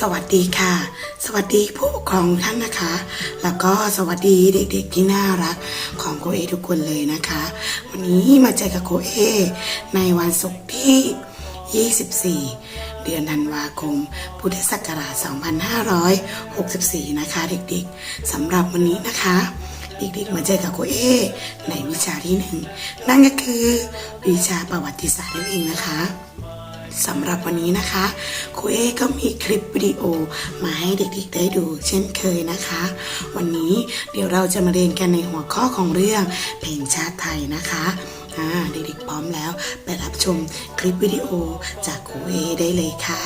สวัสดีค่ะ สวัสดีผู้ปกครองท่านนะคะ แล้วก็สวัสดีเด็กๆที่น่ารักของโคเอทุกคนเลยนะคะ วันนี้มาเจอกับโคเอในวันศุกร์ที่ 24 เดือนธันวาคม พุทธศักราช 2564 นะคะ เด็กๆสำหรับวันนี้นะคะ เด็กๆมาเจอกับโคเอในวิชาที่หนึ่งนั่นก็คือวิชาประวัติศาสตร์นั่นเองนะคะ สำหรับวันนี้นะคะครูเอก็มีคลิปวิดีโอมาให้เด็กๆได้ดูเช่นเคยนะคะ วันนี้เดี๋ยวเราจะมาเรียนกันในหัวข้อของเรื่องเพลงชาติไทยนะคะเด็กๆพร้อมแล้วไปรับชมคลิปวิดีโอจากครูเอได้เลยค่ะ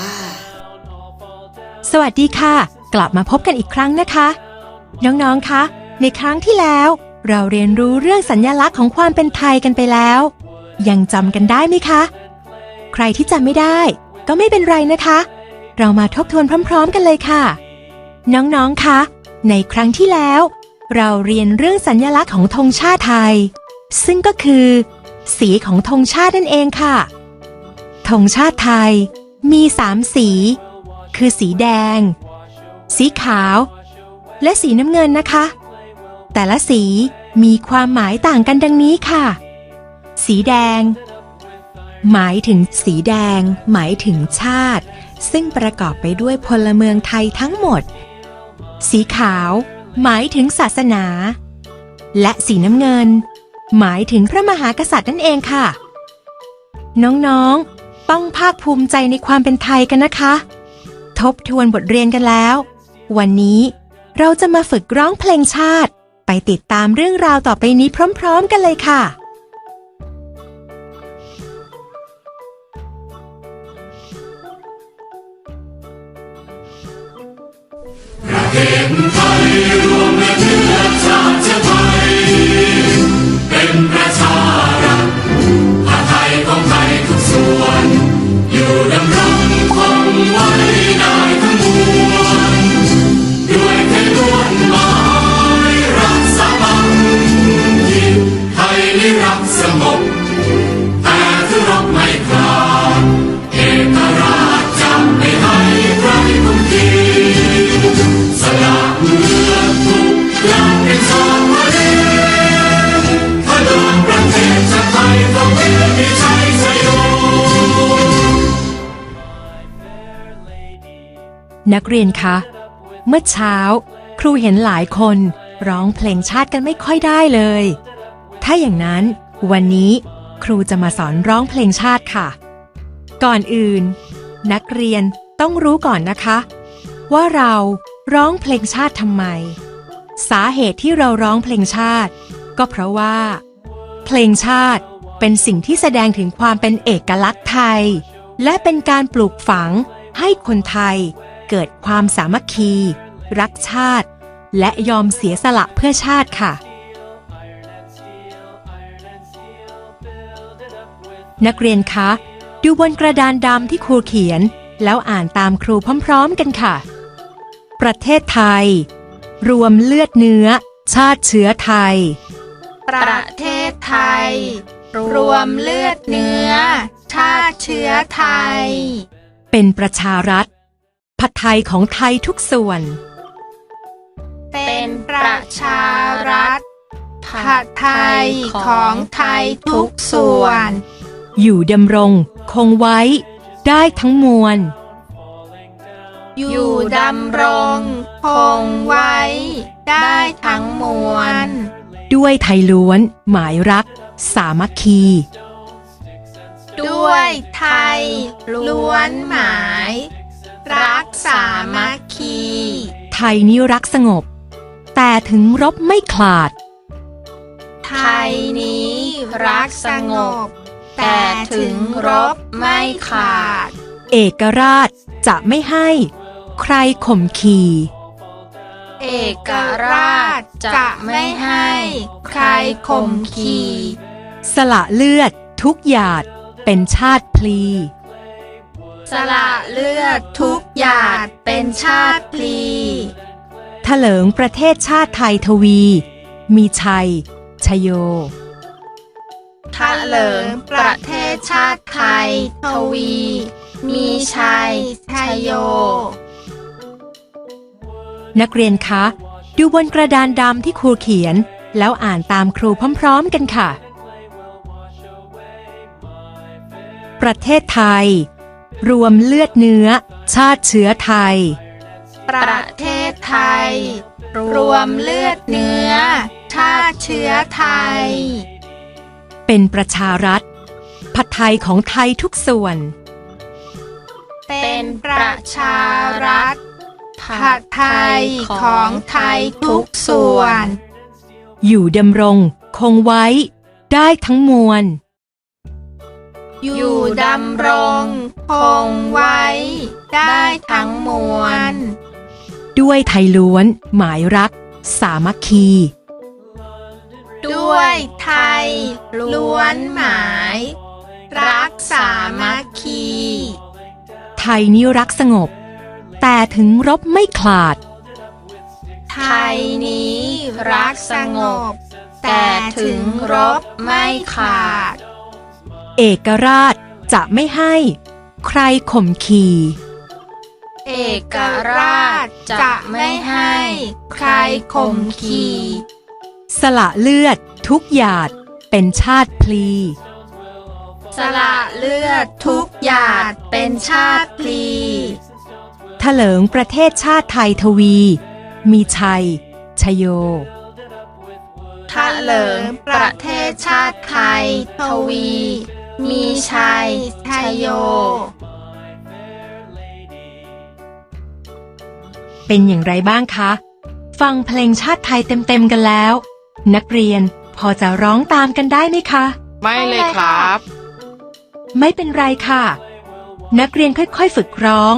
สวัสดีค่ะ กลับมาพบกันอีกครั้งนะคะ น้องๆคะในครั้งที่แล้ว เราเรียนรู้เรื่องสัญญลักษณ์ของความเป็นไทยกันไปแล้ว ยังจำกันได้ไหมคะ ใครที่จำไม่ได้ ก็ไม่เป็นไรนะคะ เรามาทบทวนพร้อม ๆ กันเลยค่ะ น้องๆ คะ ในครั้งที่แล้ว เราเรียนเรื่องสัญญลักษณ์ของธงชาติไทย ซึ่งก็คือ สีของธงชาตินั่นเองค่ะธงชาติไทย มีสามสี คือสีแดง สีขาว และสีน้ำเงินนะคะ แต่ละสีมีความหมายต่างกันดังนี้ค่ะ สีแดง หมายถึงสีแดง หมายถึงชาติ ซึ่งประกอบไปด้วยพลเมืองไทยทั้งหมด สีขาว หมายถึงศาสนา และสีน้ำเงิน หมายถึงพระมหากษัตริย์นั่นเองค่ะ น้องๆ ต้องภาคภูมิใจในความเป็นไทยกันนะคะ ทบทวนบทเรียนกันแล้ว วันนี้เราจะมาฝึกร้องเพลงชาติ ไปติดตามเรื่องราวต่อไปนี้พร้อม ๆ กันเลยค่ะ เป็น นักเรียนคะ เมื่อเช้า ครูเห็นหลายคนร้องเพลงชาติกันไม่ค่อยได้เลย ถ้าอย่างนั้น วันนี้ครูจะมาสอนร้องเพลงชาติค่ะ ก่อนอื่น นักเรียนต้องรู้ก่อนนะคะ ว่าเราร้องเพลงชาติทำไม สาเหตุที่เราร้องเพลงชาติ ก็เพราะว่า เพลงชาติเป็นสิ่งที่แสดงถึงความเป็นเอกลักษณ์ไทย และเป็นการปลูกฝังให้คนไทย เกิดความสามัคคี รักชาติ และยอมเสียสละเพื่อชาติค่ะ นักเรียนคะ ดูบนกระดานดำที่ครูเขียน แล้วอ่านตามครูพร้อมๆกันค่ะ ประเทศไทย รวมเลือดเนื้อ ชาติเชื้อไทย ประเทศไทย รวมเลือดเนื้อ ชาติเชื้อไทย เป็นประชารัฐ ผัดไทยของไทยทุกส่วน เป็นประชารัฐผัดไทยของไทยทุกส่วน อยู่ดำรง คงไว้ ได้ทั้งมวล อยู่ดำรง คงไว้ ได้ทั้งมวล ด้วยไทยล้วน หมายรัก สามัคคี ด้วยไทยล้วนหมาย รักสามัคคี ไทยนี้รักสงบ แต่ถึงรบไม่ขลาด ไทยนี้รักสงบ แต่ถึงรบไม่ขาด เอกราชจะไม่ให้ ใครข่มขีเอกราชจะไม่ให้ใครข่มขีสละเลือดทุกหยาดเป็นชาติพลี สละเลือดทุกหยาดเป็นชาติพลีถลิงประเทศชาติไทยทวี มีชัย ชโยทะเลิงประเทศชาติไทยทวี มีชัยชัยโย นักเรียนคะ ดูบนกระดานดำที่ครูเขียน แล้วอ่านตามครูพร้อมๆกันค่ะ ประเทศไทย รวมเลือดเนื้อ ชาติเชื้อไทย ประเทศไทย รวมเลือดเนื้อ ชาติเชื้อไทย เป็นประชารัฐ ผัดไทยของไทยทุกส่วน เป็นประชารัฐ ผัดไทยของไทยทุกส่วน อยู่ดำรง คงไว้ ได้ทั้งมวล อยู่ดำรง คงไว้ ได้ทั้งมวล ด้วยไทยล้วน หมายรัก สามัคคี ด้วยไทย ล้วนหมาย รักสามัคคี ไทยนี้รักสงบ แต่ถึงรบไม่ขลาด ไทยนี้รักสงบ แต่ถึงรบไม่ขาดเอกราชจะไม่ให้ ใครข่มขีเอกราชจะไม่ให้ ใครข่มขีสละเลือดทุกหยาดเป็นชาติพลี สละเลือดทุกหยาดเป็นชาติพลีถลิงประเทศชาติไทยทวี มีชัย ชโยทะเลิงประเทศชาติไทยทวี มีชัยชัยโย เป็นอย่างไรบ้างคะ ฟังเพลงชาติไทยเต็มๆกันแล้ว นักเรียนพอจะร้องตามกันได้ไหมคะ ไม่เลยครับ ไม่เป็นไรค่ะ นักเรียนค่อยๆฝึกร้อง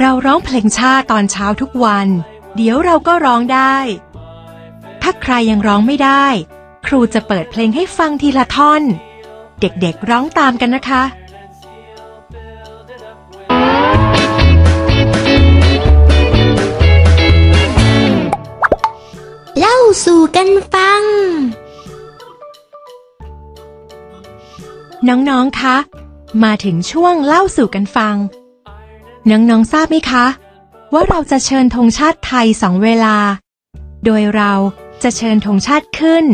เราร้องเพลงชาติตอนเช้าทุกวัน เดี๋ยวเราก็ร้องได้ ถ้าใครยังร้องไม่ได้ ครูจะเปิดเพลงให้ฟังทีละท่อน เด็กๆร้องตามกันนะคะเล่าสู่กันฟัง น้องๆ คะ มาถึงช่วงเล่าสู่กันฟัง น้องๆ ทราบไหมคะ ว่าเราจะเชิญธงชาติไทยสองเวลา โดยเราจะเชิญธงชาติขึ้น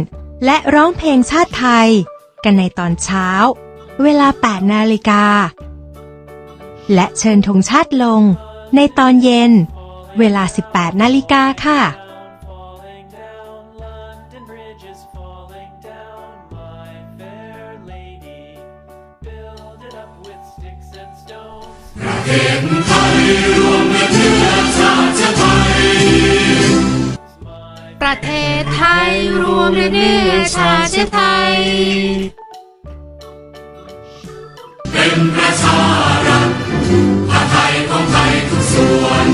และร้องเพลงชาติไทย กันในตอนเช้า เวลา 8 นาฬิกา และเชิญธงชาติลง ในตอนเย็น เวลา 18 นาฬิกาค่ะ ประเทศไทยรวมเนื้อชาติไทย เป็นประชารัฐผัดไทยของไทยทุกส่วน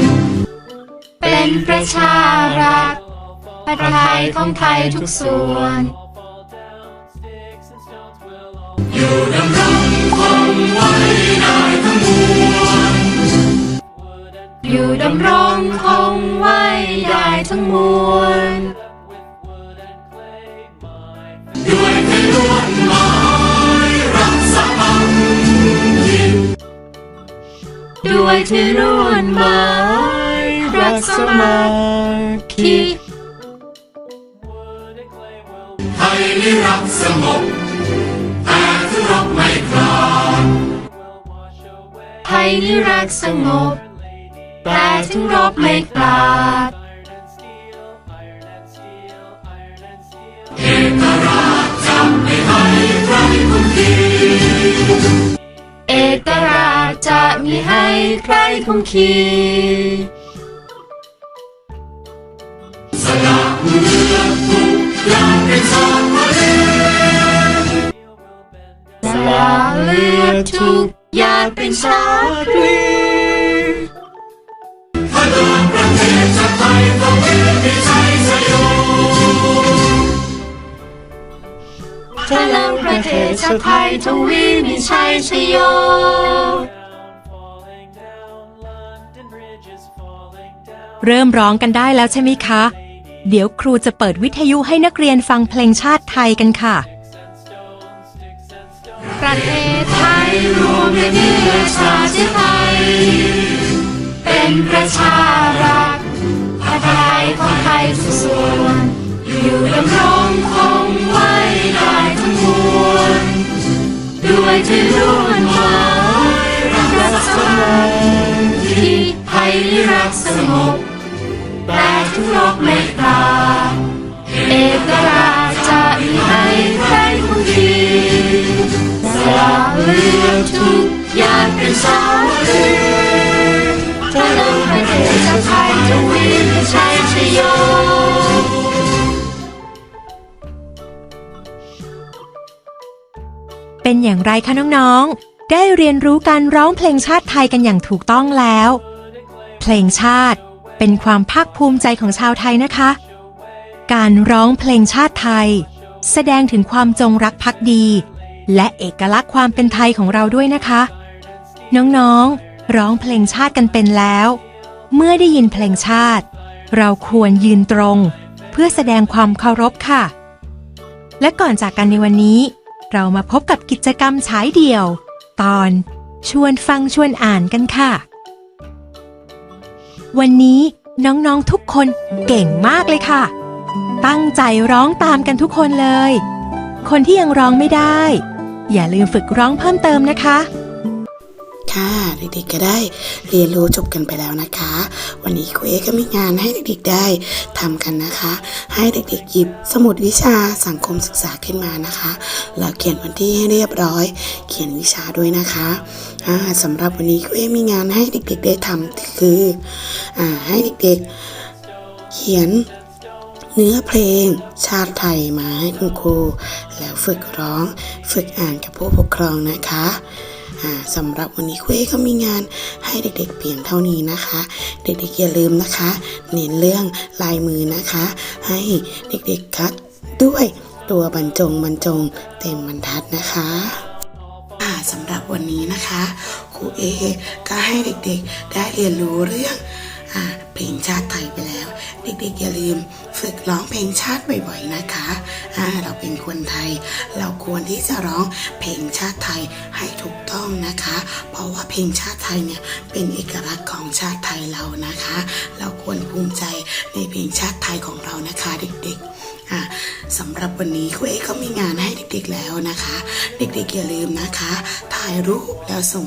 เป็นประชารัฐผัดไทยของไทยทุกส่วน อยู่ดำรงคงไว้ อยู่ดำรงคงไว้ได้ทั้งมวลด้วยไทยล้วนหมายรักสามัคคีด้วยที่ล้วนหมายรักสมัคคีไทยนี้รักสงบแต่ถึงรบไม่กล้าดไทยนี่รักสงบ แต่ถึงรบไม่กลาดเอกราชจำไม่ให้ใครคุมขีเอกราชจะมีให้ใครคุมขีสละเลือดทุกอย่างเป็นชาติไทยสละเลือดทุกหยาดเป็นชาติ ประเทศชาติไทยทวีมีชัยชโย เริ่มร้องกันได้แล้วใช่ไหมคะ เดี๋ยวครูจะเปิดวิทยุให้นักเรียนฟังเพลงชาติไทยกันค่ะ ประเทศไทยรวมด้วยเนื้อชาติไทย เป็นประชารัฐไทยของไทยทุกส่วนอยู่ดำรงคง วยที่ล้วนหมายรักสงบที่ไทยรักสงบแต่ทุกโลกไม่ตาย ไรคะน้องๆ ได้เรียนรู้การร้องเพลงชาติไทยกันอย่างถูกต้องแล้ว เพลงชาติเป็นความภาคภูมิใจของชาวไทยนะคะ การร้องเพลงชาติไทย แสดงถึงความจงรักภักดี และเอกลักษณ์ความเป็นไทยของเราด้วยนะคะ น้องๆ ร้องเพลงชาติกันเป็นแล้ว เมื่อได้ยินเพลงชาติ เราควรยืนตรง เพื่อแสดงความเคารพค่ะ และก่อนจากกันในวันนี้ เรามาพบกับกิจกรรมฉายเดี่ยว ตอนชวนฟังชวนอ่านกันค่ะ วันนี้น้องๆทุกคนเก่งมากเลยค่ะ ตั้งใจร้องตามกันทุกคนเลย คนที่ยังร้องไม่ได้ อย่าลืมฝึกร้องเพิ่มเติมนะคะ ค่ะเด็กๆก็ได้เรียนรู้จบกันไปแล้วนะคะ วันนี้ครูเอก็มีงานให้เด็กๆได้ทำกันนะคะ ให้เด็กๆหยิบสมุดวิชาสังคมศึกษาขึ้นมานะคะแล้วเขียนวันที่ให้เรียบร้อย เขียนวิชาด้วยนะคะสำหรับวันนี้ครูเอมีงานให้เด็กๆได้ทำคืออให้เด็กๆเขียนเนื้อเพลงชาติไทยมาให้คุณครู แล้วฝึกร้อง ฝึกอ่านกับผู้ปกครองนะคะ สำหรับวันนี้คุยก็มีงานให้เด็กๆเพียงเท่านี้นะคะ เด็กๆอย่าลืมนะคะ เน้นเรื่องลายมือนะคะ ให้เด็กๆคัดด้วยตัวบรรจงบรรจงเต็มบรรทัดนะคะสำหรับวันนี้นะคะครูเอก็ให้เด็กๆได้เรียนรู้เรื่องอเพลงชาติไทยไปแล้ว เด็กๆอย่าลืมฝึกร้องเพลงชาติบ่อยๆนะคะ อ่าเราเป็นคนไทย เราควรที่จะร้องเพลงชาติไทยให้ถูกต้องนะคะ เพราะว่าเพลงชาติไทยเนี่ยเป็นเอกลักษณ์ของชาติไทยเรานะคะ เราควรภูมิใจในเพลงชาติไทยของเรานะคะเด็กๆอะสำหรับวันนี้ครูเอก็มีงานให้เด็กๆแล้วนะคะ เด็กๆอย่าลืมนะคะ ถ่ายรูปแล้วส่ง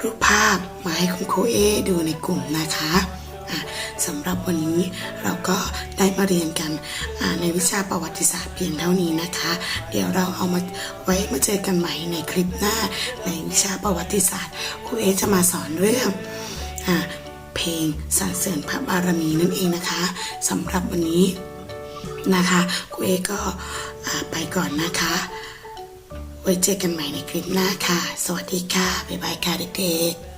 รูปภาพมาให้คุณครูเอดูในกลุ่มนะคะ สำหรับวันนี้เราก็ได้มาเรียนกันในวิชาประวัติศาสตร์เพียงเท่านี้นะคะ เดี๋ยวเราเอามาไว้มาเจอกันใหม่ในคลิปหน้าในวิชาประวัติศาสตร์ครูเอจะมาสอนเรื่องอเพลงสรรเสริญพระบารมีนั่นเองนะคะสำหรับวันนี้นะคะครูเอก็ไปก่อนนะคะ ไว้เจอกันใหม่ในคลิปหน้าค่ะ สวัสดีค่ะ บ๊ายบายค่ะเด็กๆ